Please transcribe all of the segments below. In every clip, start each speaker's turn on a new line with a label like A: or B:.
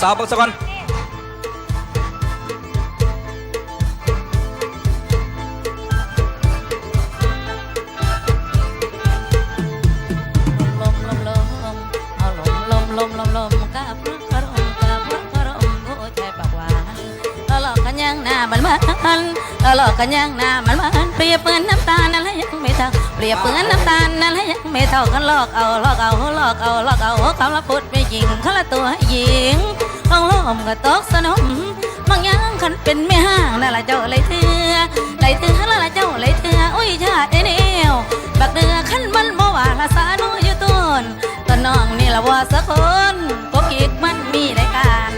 A: สาวเบังสะกอน
B: ลมลมลมเอาลมลมลมลมลมกะพระกระรมกะพระกระรมโอ้ใจปากหวานแล้วหลอกกันยังหน้ามันมันแล้วหลอกกันยังหน้ามันมันเปรียบเหมือนน้ำตาลนั่นแหละยังไม่เท่าเปรียบเหมือนน้ำตาลนั่นแหละยังไม่เท่ากันหลอกเอาหลอกเอาหลอกเอาหลอกเอาคำละพูดไม่จริงคำละตัวให้หญิง ต้องลมก็ตกสนมบางอย่างคันเป็นไม่ห่างนั่นละเจ้าเลเถื่อเลเถื่อนั่นละเจ้าเลเถื่ออุ้ยชาติเดียวบักเดือขันมันบ่ว่าละสานุอยู่ต้นตอนน้องนี่ละว่าสักคนพวกอีกมันมีรายการ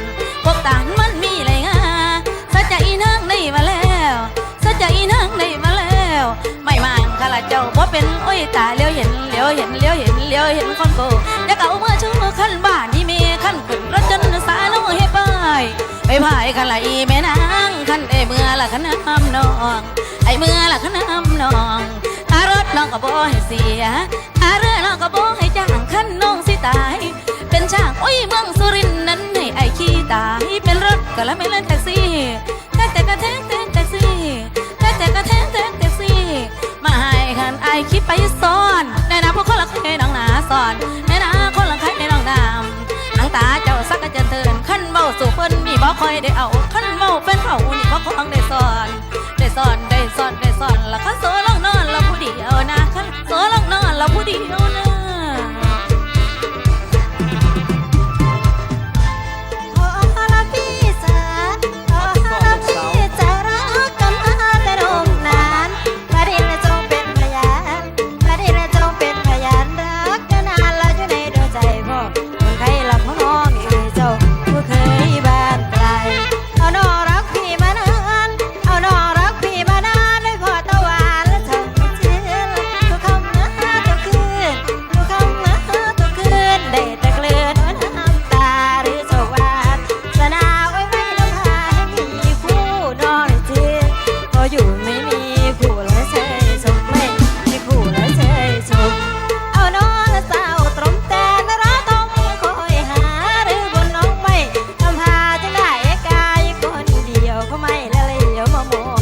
B: พวกต่างมันมีรายงานสัจจะอีนางได้มาแล้วสัจจะอีนางได้มาแล้ว ไม่มางข้าละเจ้าบ่เป็นโอ้ยตาเลี้ยวเห็นเลี้ยวเห็นเลี้ยวเห็นเลี้ยวเห็นคนโกอยากเอาเมื่อชูขั้นบ้า พายขันละอีแม่นางขันไอเมื่อละขันน้ำนอง ไอเมื่อละขันน้ำนองอารถน้องก็บ่ให้เสียอาเรือน้องก็บ่ให้จ้างคันน้องสิตาย เป็นช่างโอ้ยเมืองสุรินทร์นั้นให้ไอ้ขี้ตายเป็นรถก็แล้วไม่เล่นแท็กซี่แท็กแต่กระแทกแท็กแท็กซี่แท็กแต่กระแทกแท็กแท็กซี่ มาให้คันไอ้ขี้ไปซ้อนในนาพวกคนละใครน้องหนาสอน ตาเจ้าสักกะเจินเทินขั้นเมาสู่เพิ่นมีบ่คอยได้เอาขั้นเมาเป็นเขานี่บ่ของได้สอน ได้สอนได้สอนได้สอนแล้วขั้นโซลองนอนเราผู้เดียวนะ
C: ขั้นโซลองนอนเราผู้เดียว
D: ไม่เลยเยอะมาโม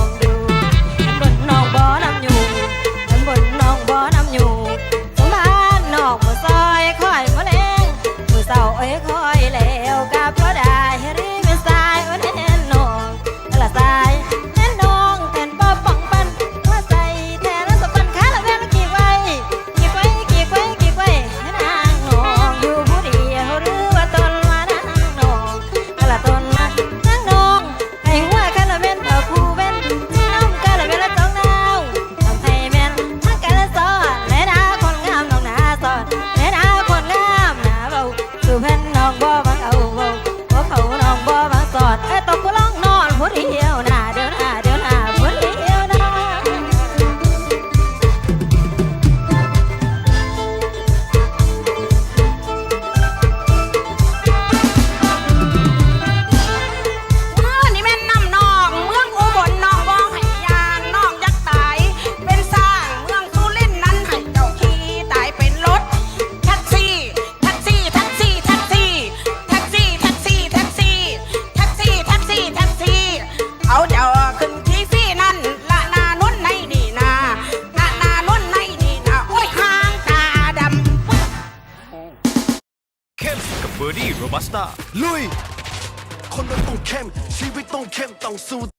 E: เข้มกับเบอร์ดี้โรบัสต้า
F: ลุย คนเราต้องเข้มชีวิตต้องเข้มต้องสู้